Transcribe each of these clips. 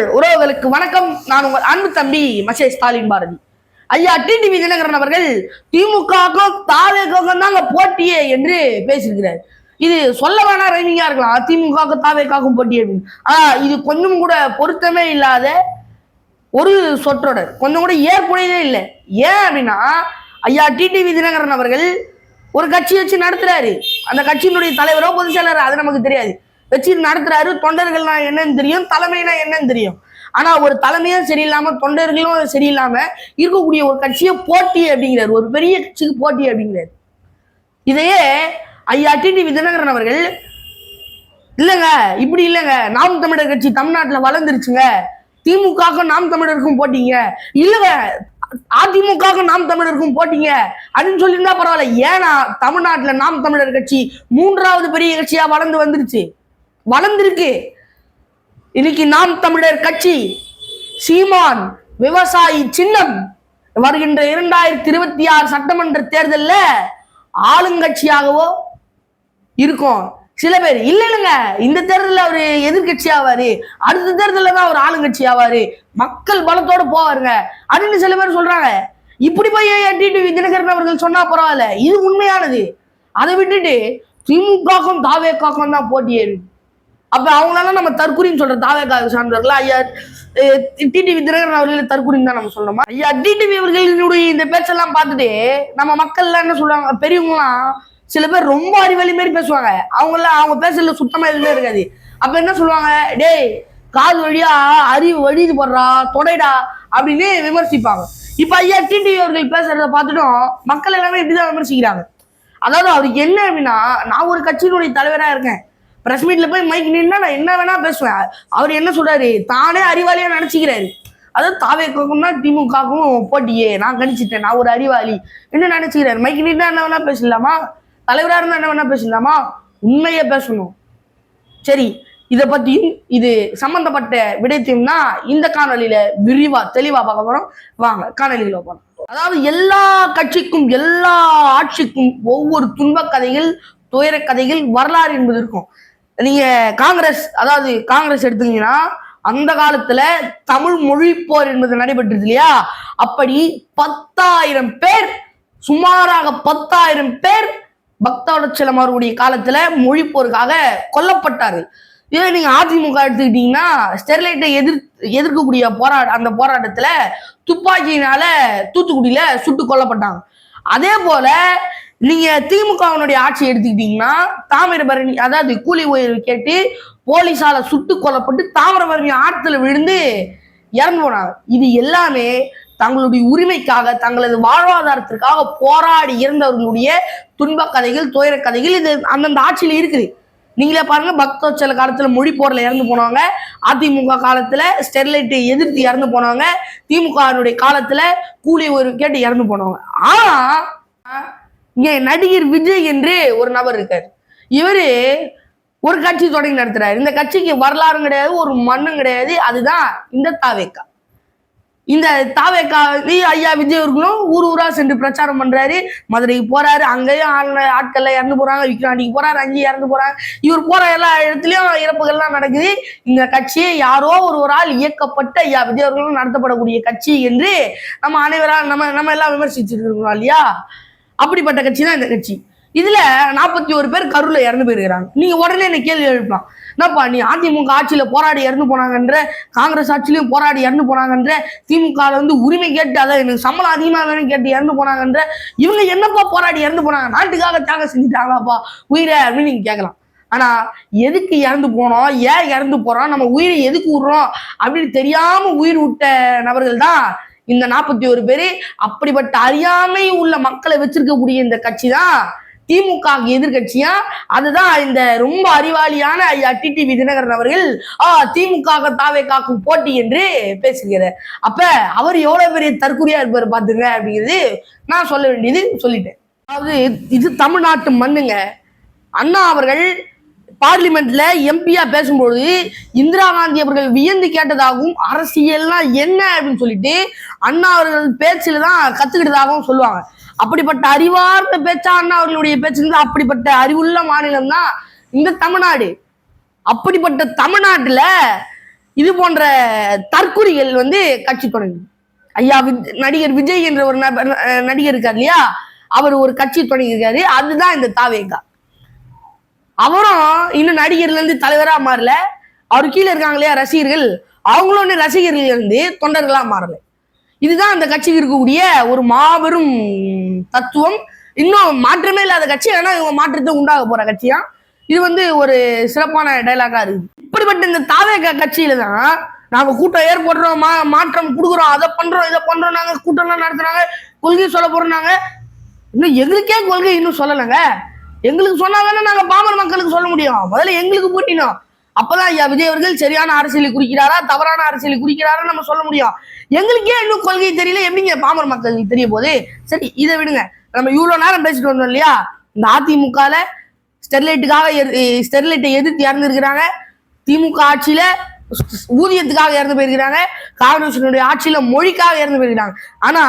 தமிழ் உறவுகளுக்கு வணக்கம். நான் உங்கள் அன்பு தம்பி மசே ஸ்டாலின் பாரதி. ஐயா டிடிவி தினகரன் அவர்கள் திமுகவுக்கும் தாவேக்காக்கும் தாங்க போட்டியே என்று பேசியிருக்கிறார். இது சொல்ல வேணா ரைமிங்கா இருக்கலாம். திமுகவுக்கும் தாவேக்காக்கும் போட்டி அப்படின்னு. ஆனா இது கொஞ்சம் கூட பொருத்தமே இல்லாத ஒரு சொற்றொடர். கொஞ்சம் கூட ஏற்புடையதே இல்லை. ஏன் அப்படின்னா ஐயா டிடிவி தினகரன் அவர்கள் ஒரு கட்சி வச்சு நடத்துறாரு. அந்த கட்சியினுடைய தலைவரோ பொதுச் செயலரோ அது நமக்கு தெரியாது. வச்சு நடத்துறாரு. தொண்டர்கள்னா என்னன்னு தெரியும் தலைமைனா என்னன்னு தெரியும். ஆனா ஒரு தலைமையும் சரியில்லாம தொண்டர்களும் சரியில்லாம இருக்கக்கூடிய ஒரு கட்சியை போட்டி அப்படிங்கிறார். ஒரு பெரிய கட்சிக்கு போட்டி அப்படிங்கிறார். இதையே ஐயா டிடிவி தினகரன் அவர்கள் இல்லைங்க இப்படி இல்லைங்க. நாம் தமிழர் கட்சி தமிழ்நாட்டுல வளர்ந்துருச்சுங்க. திமுகவுக்கும் நாம் தமிழருக்கும் போட்டீங்க. இல்லைங்க அதிமுகவுக்கும் நாம் தமிழருக்கும் போட்டீங்க. அப்படின்னு சொல்லியிருந்தா பரவாயில்ல. ஏன்னா தமிழ்நாட்டுல நாம் தமிழர் கட்சி மூன்றாவது பெரிய கட்சியா வளர்ந்து வந்துருச்சு. வளர்ந்திருக்கு. இன்னைக்கு நாம் தமிழர் கட்சி சீமான் விவசாயி சின்னம் வருகின்ற இரண்டாயிரத்தி இருபத்தி ஆறு சட்டமன்ற தேர்தல்ல ஆளுங்கட்சியாகவோ இருக்கும். சில பேர் இல்ல இல்லைங்க. இந்த தேர்தலில் அவர் எதிர்கட்சி ஆவாரு அடுத்த தேர்தலில் தான் அவர் ஆளுங்கட்சி ஆவாரு மக்கள் பலத்தோட போவாருங்க. அப்படின்னு சில பேர் சொல்றாங்க. இப்படி போய் டிடிவி தினகரன் அவர்கள் சொன்னா பரவாயில்ல. இது உண்மையானது. அதை விட்டுட்டு திமுகக்கும் தாவேக்காக்கும் தான் போட்டியே அப்ப அவங்களால நம்ம தற்குறின்னு சொல்ற தாவேக்காக சார்ந்தவர்கள் ஐயா டிடிவி தினகரன் அவர்கள் தற்குறின்னு தான் நம்ம சொல்லணுமா? ஐயா டிடிவி அவர்களினுடைய இந்த பேச்செல்லாம் பார்த்துட்டு நம்ம மக்கள்லாம் என்ன சொல்லுவாங்க பெரியவங்களாம் சில பேர் ரொம்ப அறிவாளி மாதிரி பேசுவாங்க. அவங்களாம் அவங்க பேசல சுத்தமா எதுவுமே இருக்காது. அப்ப என்ன சொல்லுவாங்க டேய் காது வழியா அறிவு வழிது போடுறா தொடைடா அப்படின்னு விமர்சிப்பாங்க. இப்ப ஐயா டிடிவி அவர்கள் பேசுறத பார்த்துட்டும் மக்கள் எல்லாமே இப்படிதான் விமர்சிக்கிறாங்க. அதாவது அவருக்கு என்ன அப்படின்னா நான் ஒரு கட்சியினுடைய தலைவரா இருக்கேன். ப்ரெஸ் மீட்ல போய் மைக் நின்னா நான் என்ன வேணா பேசுவேன். அவர் என்ன சொல்றாரு? தானே அறிவாளியா நினச்சிக்கிறாரு. அதாவது தாவேக்கும் தான் திமுகவுக்கும் போட்டியே. நான் கணிச்சிட்டேன். நான் ஒரு அறிவாளி. என்ன நினைச்சுக்கிறாரு? மைக் நின்னா என்ன வேணா பேசலாமா? தலைவராக இருந்தால் என்ன வேணா பேசலாமா? உண்மையை பேசணும். சரி இதை பத்தியும் இது சம்பந்தப்பட்ட விடயத்தையும் தான் இந்த காணொலியில் விரிவா தெளிவா பார்க்க போறோம். வாங்க காணொலியில போகிறோம் அதாவது எல்லா கட்சிக்கும் எல்லா ஆட்சிக்கும் ஒவ்வொரு துன்பக் கதைகள் துயர கதைகள் வரலாறு என்பது இருக்கும். நீங்க காங்கிரஸ் அதாவது காங்கிரஸ் எடுத்தீங்கன்னா அந்த காலத்துல தமிழ் மொழி போர் என்பது நடைபெற்றது இல்லையா? அப்படி பத்தாயிரம் பேர் சுமாராக பத்தாயிரம் பேர் பக்தவச்சலம் அவர்களுடைய காலத்துல மொழி போருக்காக கொல்லப்பட்டாரு இதே நீங்க அதிமுக எடுத்துக்கிட்டீங்கன்னா ஸ்டெர்லைட்டை எதிர் எதிர்க்கக்கூடிய போராட்ட அந்த போராட்டத்துல துப்பாக்கியினால தூத்துக்குடியில சுட்டு கொல்லப்பட்டாங்க. அதே போல நீங்க திமுகவினுடைய ஆட்சி எடுத்துக்கிட்டீங்கன்னா தாமிரபரணி அதாவது கூலி உயர்வு கேட்டு போலீஸால சுட்டு கொல்லப்பட்டு தாமிரபரணி ஆற்றுல விழுந்து இறந்து போனாங்க. இது எல்லாமே தங்களுடைய உரிமைக்காக தங்களது வாழ்வாதாரத்திற்காக போராடி இறந்தவர்களுடைய துன்ப கதைகள் துயர கதைகள் இது அந்தந்த ஆட்சியில இருக்குது. நீங்களே பாருங்க பக்தோச்சல காலத்துல மொழி போரில் இறந்து போனவங்க அதிமுக காலத்துல ஸ்டெர்லைட்டை எதிர்த்து இறந்து போனவங்க திமுகவினுடைய காலத்துல கூலி ஒரு கேட்டு இறந்து போனவங்க ஆனா நடிகர் விஜய் என்று ஒரு நபர் இருக்காரு. இவரு ஒரு கட்சி தொடங்கி நடத்துறாரு. இந்த கட்சிக்கு வரலாறும் கிடையாது ஒரு மண்ணும் கிடையாது. அதுதான் இந்த தாவேக்கா. இந்த தாவேக்கா ஐயா விஜய் அவர்களும் ஊர் ஊரா சென்று பிரச்சாரம் பண்றாரு. மதுரைக்கு போறாரு அங்கேயும் ஆள் ஆட்கள்ல இறந்து போறாங்க விக்ராண்டிக்கு போறாரு அங்கேயும் இறந்து போறாங்க. இவர் போற எல்லா இடத்துலயும் இறப்புகள்லாம் நடக்குது. இந்த கட்சியை யாரோ ஒரு ஒரு ஆள் இயக்கப்பட்ட ஐயா விஜய் அவர்களும் நடத்தப்படக்கூடிய கட்சி என்று நம்ம அனைவரால் நம்ம நம்ம எல்லாம் விமர்சிச்சிருக்கிறோம் இல்லையா? அப்படிப்பட்ட கட்சி தான் இந்த கட்சி. இதுல நாற்பத்தி ஒரு பேர் கருவில் இறந்து போயிருக்கிறாங்க. நீங்க உடனே என்ன கேள்வி எழுப்பலாம். என்னப்பா நீ அதிமுக ஆட்சியில போராடி இறந்து போனாங்கன்ற காங்கிரஸ் ஆட்சியிலையும் போராடி இறந்து போனாங்கன்ற திமுக வந்து உரிமை கேட்டு அதை எனக்கு சம்பளம் அதிகமா வேணும் கேட்டு இறந்து போனாங்கன்ற இவங்க என்னப்பா போராடி இறந்து போனாங்க? நாட்டுக்காக தியாகம் செஞ்சுட்டாங்களாப்பா? உயிரை அப்படின்னு நீங்க கேட்கலாம். ஆனா எதுக்கு இறந்து போனோம்? ஏன் இறந்து போறோம்? நம்ம உயிரை எதுக்கு விடுறோம்? அப்படின்னு தெரியாம உயிர் விட்ட நபர்கள் தான் இந்த நாற்பத்தி ஒரு பேரு அப்படிப்பட்ட அறியாமை உள்ள மக்களை வச்சிருக்கக்கூடிய இந்த கட்சி தான் திமுக எதிர்கட்சியா அதுதான் இந்த ரொம்ப அறிவாளியான ஐயா டிடிவி தினகரன் அவர்கள் ஆ திமுக தாவே காக்கும் போட்டி என்று பேசுகிறார். அப்ப அவர் எவ்வளவு பெரிய தற்கொலையா இருப்பார் பாத்துங்க அப்படிங்கிறது நான் சொல்ல வேண்டியது சொல்லிட்டேன். அதாவது இது தமிழ்நாட்டு மண்ணுங்க. அண்ணா அவர்கள் பார்லிமெண்ட்ல எம்பியா பேசும்போது இந்திரா காந்தி அவர்கள் வியந்து கேட்டதாகவும் அரசியல்னா என்ன? அப்படின்னு சொல்லிட்டு அண்ணா அவர்கள் பேச்சில் தான் கத்துக்கிட்டதாகவும் சொல்லுவாங்க. அப்படிப்பட்ட அறிவார்ந்த பேச்சா அண்ணா அவர்களுடைய பேச்சு அப்படிப்பட்ட அறிவுள்ள மாநிலம் தான் இந்த தமிழ்நாடு. அப்படிப்பட்ட தமிழ்நாட்டுல இது போன்ற தற்குறிகள் வந்து கட்சி தொடங்கி ஐயா நடிகர் விஜய் என்ற ஒரு நடிகர் இருக்கார் இல்லையா? அவர் ஒரு கட்சி தொடங்கியிருக்காரு. அதுதான் இந்த தாவேகா. அவரும் இன்னும் நடிகர்ல இருந்து தலைவரா மாறல. அவர் கீழே இருக்காங்க இல்லையா ரசிகர்கள்? அவங்களும் ரசிகர்கள் இருந்து தொண்டர்களா மாறல. இதுதான் அந்த கட்சிக்கு இருக்கக்கூடிய ஒரு மாபெரும் தத்துவம். இன்னும் மாற்றமே இல்லாத கட்சி ஆனா இவங்க மாற்றத்தை உண்டாக போற கட்சியா? இது வந்து ஒரு சிறப்பான டைலாகா இருக்கு இப்படிப்பட்ட இந்த தாவே கட்சியில தான் நாங்க கூட்டம் ஏற்படுறோம் மா மாற்றம் கொடுக்குறோம் அதை பண்றோம் இதை பண்றோம் நாங்க கூட்டம்லாம் நடத்துறாங்க கொள்கை சொல்ல போறோம் நாங்க. இன்னும் எங்களுக்கே கொள்கை இன்னும் சொல்லலைங்க. எங்களுக்கு சொன்னா தானே நாங்க பாமர மக்களுக்கு சொல்ல முடியும்? முதல்ல எங்களுக்கு போட்டினோம். அப்பதான் ஐயா விஜய் அவர்கள் சரியான அரசியலை குறிக்கிறாரா தவறான அரசியலை குறிக்கிறாரா நம்ம சொல்ல முடியும். எங்களுக்கே இன்னும் கொள்கை தெரியல. எப்படிங்க பாமர மக்களுக்கு தெரிய போது சரி இதை விடுங்க. நம்ம இவ்வளவு நேரம் பேசிட்டு வந்தோம் இல்லையா? இந்த அதிமுகல ஸ்டெர்லைட்டுக்காக ஸ்டெர்லைட்டை எதிர்த்து இறந்துருக்கிறாங்க. திமுக ஆட்சியில ஊதியத்துக்காக இறந்து போயிருக்கிறாங்க. காங்கிரசினுடைய ஆட்சியில மொழிக்காக இறந்து போயிருக்கிறாங்க. ஆனா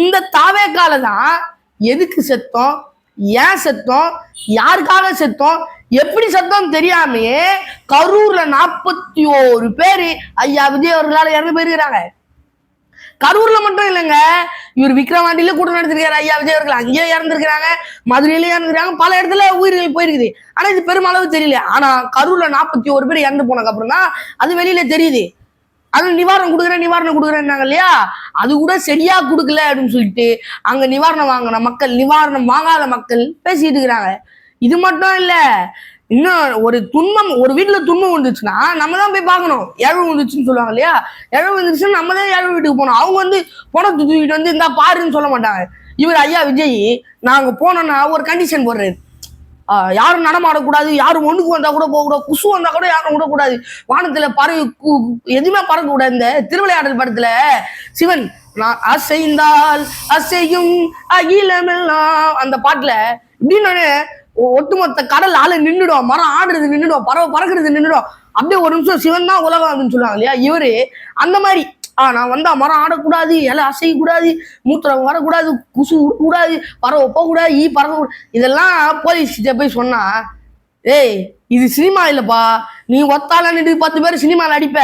இந்த தாவேக்கால தான் எதுக்கு செத்தோம்? ஏன் செத்தோம்? யாருக்காக செத்தோம்? எப்படி செத்தோம் தெரியாமையே கரூர்ல நாற்பத்தி ஓரு பேரு ஐயா விஜய் அவர்களால் இறந்து போயிருக்கிறாங்க. கரூர்ல மட்டும் இல்லைங்க இவர் விக்ரவாண்டியில கூட்டம் நடத்திருக்காரு ஐயா விஜய் அவர்கள். அங்கேயே இறந்துருக்காங்க மதுரையிலயும் இறந்துருக்காங்க பல இடத்துல உயிர்கள் போயிருக்குது. ஆனா இது பெருமளவு தெரியல. ஆனா கரூர்ல நாற்பத்தி ஒரு பேர் இறந்து போனதுக்கு அப்புறம் தான் அது வெளியில தெரியுது. அது நிவாரணம் கொடுக்குறேன் நிவாரணம் கொடுக்குறேன்னாங்க இல்லையா? அது கூட சரியா கொடுக்கல அப்படின்னு சொல்லிட்டு அங்க நிவாரணம் வாங்கின மக்கள் நிவாரணம் வாங்காத மக்கள் பேசிட்டு இருக்கிறாங்க. இது மட்டும் இல்ல இன்னும் ஒரு துன்பம் ஒரு வீட்டுல துன்பம் வந்துச்சுன்னா நம்ம தான் போய் பார்க்கணும். இழவு வந்துச்சுன்னு சொல்லுவாங்க இல்லையா? இழவு வந்துச்சுன்னா நம்ம தான் இழவு வீட்டுக்கு போகணும். அவங்க வந்து பணத்தை தூக்கிட்டு வந்து இந்தா பாருன்னு சொல்ல மாட்டாங்க. இவர் ஐயா விஜய் நாங்க போனோம்னா ஒரு கண்டிஷன் போடுறாரு யாரும் நடமாடக்கூடாது யாரும் ஒண்ணுக்கு வந்தா கூட போகக்கூடாது குசு வந்தா கூட யாரும் விடக்கூடாது. வானத்துல பறவை எதுவுமே பறக்க கூடாது இந்த திருவிளையாடல் படத்துல சிவன் நான் அசைந்தால் அசையும் அகிலமெல்லாம். அந்த பாட்டுல இப்படின்னு ஒட்டுமொத்த கடல் ஆளு நின்றுடும் மரம் ஆடுறது நின்றுடும் பறவை பறக்கிறது நின்றுடும் அப்படியே ஒரு நிமிஷம் சிவன் தான் உலகம் அப்படின்னு சொல்லுவாங்க இல்லையா? இவரு அந்த மாதிரி ஆ நான் வந்தா மரம் ஆடக்கூடாது இலை அசையக்கூடாது மூத்திரம் வரக்கூடாது குசு விடக்கூடாது பறவை போகக்கூடாது ஈ பறக்க இதெல்லாம் போலீஸ் கிட்ட போய் சொன்னா ஏய் இது சினிமா இல்லப்பா. நீ ஒத்தால நின்று பத்து பேர் சினிமாவில் அடிப்ப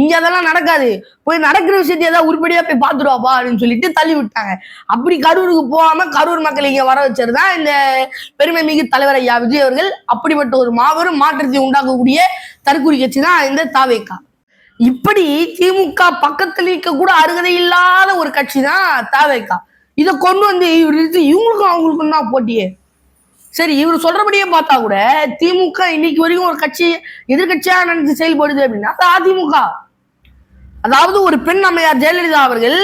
இங்க அதெல்லாம் நடக்காது. போய் நடக்கிற விஷயத்தை ஏதாவது உருப்படியா போய் பார்த்துடுவாப்பா அப்படின்னு சொல்லிட்டு தள்ளி விட்டாங்க. அப்படி கரூருக்கு போகாம கரூர் மக்கள் இங்க வர வச்சதுதான் இந்த பெருமை மிகு தலைவர் ஐயா விஜய் அவர்கள். அப்படிப்பட்ட ஒரு மாபெரும் மாற்றத்தை உண்டாக்கக்கூடிய தற்கூறி கட்சி தான் இந்த தாவேக்கா. இப்படி திமுக பக்கத்துல இருக்க கூட அருகதை இல்லாத ஒரு கட்சி தான் தாவேக்கா. இதை கொண்டு வந்து இவர் இருந்து இவங்களுக்கும் அவங்களுக்கும் தான் போட்டியே. சரி இவர் சொல்றபடியே பார்த்தா கூட திமுக இன்னைக்கு வரைக்கும் ஒரு கட்சி எதிர்கட்சியா நினைச்சு செயல்படுது அப்படின்னா அது அதிமுக. அதாவது ஒரு பெண் அம்மையார் ஜெயலலிதா அவர்கள்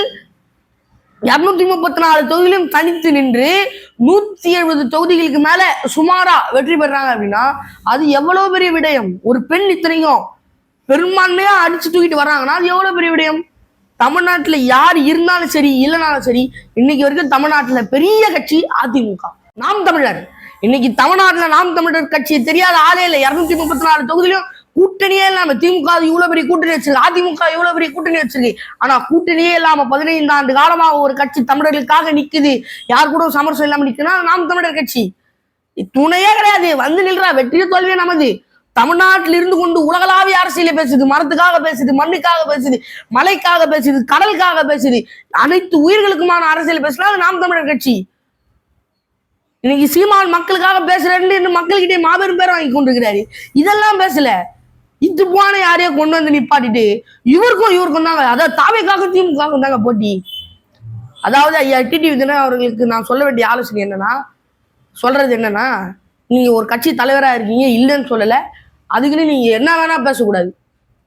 இருநூத்தி முப்பத்தி நாலு தொகுதியிலும் தனித்து நின்று நூத்தி எழுபது தொகுதிகளுக்கு மேல சுமாரா வெற்றி பெறாங்க அப்படின்னா அது எவ்வளவு பெரிய விடயம்? ஒரு பெண் இத்தனையும் பெரும்பான்மையா அடிச்சு தூக்கிட்டு வர்றாங்கன்னா அது எவ்வளவு பெரிய விடயம்? தமிழ்நாட்டுல யார் இருந்தாலும் சரி இல்லைனாலும் சரி இன்னைக்கு வரைக்கும் தமிழ்நாட்டுல பெரிய கட்சி அதிமுக. நாம் தமிழர். இன்னைக்கு தமிழ்நாட்டுல நாம் தமிழர் கட்சி தெரியாத ஆளே இல்லை. இருநூத்தி முப்பத்தி நாலு தொகுதியிலும் கூட்டணியே இல்லாம திமுக அது இவ்வளவு பெரிய கூட்டணி வச்சிருக்கு. அதிமுக இவ்வளவு பெரிய கூட்டணி வச்சிருக்கு. ஆனா கூட்டணியே இல்லாம பதினைந்து ஆண்டு காலமாக ஒரு கட்சி தமிழர்களுக்காக நிக்குது. யார் கூட சமரசம் இல்லாம நிக்குதுன்னா நாம் தமிழர் கட்சி. துணையே கிடையாது. வந்து நில்றா. வெற்றிய தோல்வியே நமது. தமிழ்நாட்டில் இருந்து கொண்டு உலகளாவிய அரசியல பேசுது மரத்துக்காக பேசுது மண்ணுக்காக பேசுது மலைக்காக பேசுது கடலுக்காக பேசுது அனைத்து உயிர்களுக்குமான அரசியல் பேசுனா நாம் தமிழர் கட்சி. இன்னைக்கு சீமான் மக்களுக்காக பேசுறேன்னு மக்கள்கிட்ட மாபெரும் பேர் வாங்கி கொண்டிருக்கிறாரு. இதெல்லாம் பேசல. இது போன யாரையோ கொண்டு வந்து நிப்பாட்டிட்டு இவருக்கும் இவருக்கும் தாங்க அதாவது தாவைக்காக திமுக தாங்க போட்டி. அதாவது ஐயா டிடிவி தினம் அவர்களுக்கு நான் சொல்ல வேண்டிய ஆலோசனை என்னன்னா சொல்றது என்னன்னா நீங்க ஒரு கட்சி தலைவரா இருக்கீங்க இல்லைன்னு சொல்லலை. அதுக்குன்னு நீங்க என்ன வேணா பேசக்கூடாது.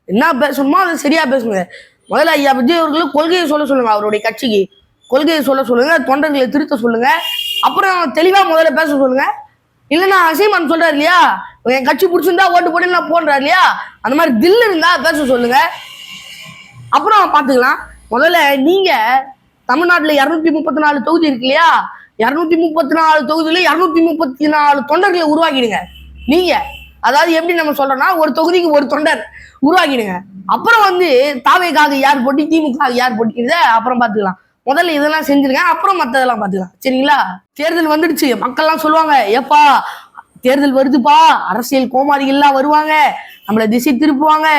என்ன பேசணுமோ அதை சரியா பேசுங்க. முதல்ல ஐயா விஜய் அவர்களுக்கு கொள்கையை சொல்ல சொல்லுங்க அவருடைய கட்சிக்கு. கொள்கையை சொல்ல சொல்லுங்க தொண்டர்களை திருத்த சொல்லுங்க. அப்புறம் தெளிவா முதல்ல பேச சொல்லுங்க. இல்லைன்னா அசீமான் சொல்றாரு இல்லையா? என் கட்சி பிடிச்சிருந்தா ஓட்டு போட்டு நான் போன்றாரு இல்லையா? அந்த மாதிரி தில் இருந்தா பேச சொல்லுங்க. அப்புறம் பார்த்துக்கலாம். முதல்ல நீங்க தமிழ்நாட்டுல இருநூத்தி முப்பத்தி நாலு தொகுதி இருக்கு இல்லையா? இருநூத்தி முப்பத்தி நாலு தொகுதியில இருநூத்தி முப்பத்தி நாலு தொண்டர்களை உருவாக்கிடுங்க. நீங்க அதாவது எப்படி நம்ம சொல்றோம்னா ஒரு தொகுதிக்கு ஒரு தொண்டர் உருவாக்கிடுங்க. அப்புறம் வந்து தாவேக்காக யார் போட்டி திமுக யார் போட்டிக்கிறத அப்புறம் பார்த்துக்கலாம். முதல்ல இதெல்லாம் செஞ்சிருங்க அப்புறம் மத்ததெல்லாம் பார்த்துக்கலாம். சரிங்களா? தேர்தல் வந்துடுச்சு. மக்கள்லாம் சொல்லுவாங்க ஏப்பா தேர்தல் வருதுப்பா. அரசியல் கோமாதிகள்லாம் வருவாங்க. நம்மளை திசை திருப்புவாங்க.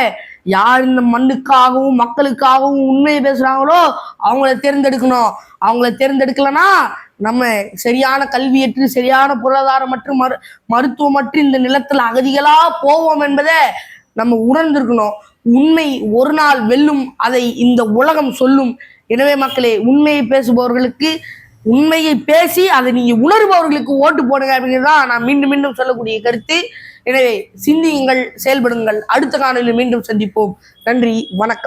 யார் இந்த மண்ணுக்காகவும் மக்களுக்காகவும் உண்மையை பேசுறாங்களோ அவங்கள தேர்ந்தெடுக்கணும். அவங்கள தேர்ந்தெடுக்கலன்னா நம்ம சரியான கல்வியற்று சரியான பொருளாதாரம் மற்றும் மரு மருத்துவமற்று இந்த நிலத்தில் அகதிகளா போவோம் என்பதை நம்ம உணர்ந்திருக்கணும். உண்மை ஒரு நாள் வெல்லும் அதை இந்த உலகம் சொல்லும். எனவே மக்களே உண்மையை பேசுபவர்களுக்கு உண்மையை பேசி அதை நீங்க உணர்பவர்களுக்கு ஓட்டு போடுங்க அப்படிங்கிறது தான் நான் மீண்டும் மீண்டும் சொல்லக்கூடிய கருத்து. எனவே சிந்தியுங்கள் செயல்படுங்கள். அடுத்த காணொலியில் மீண்டும் சந்திப்போம். நன்றி வணக்கம்.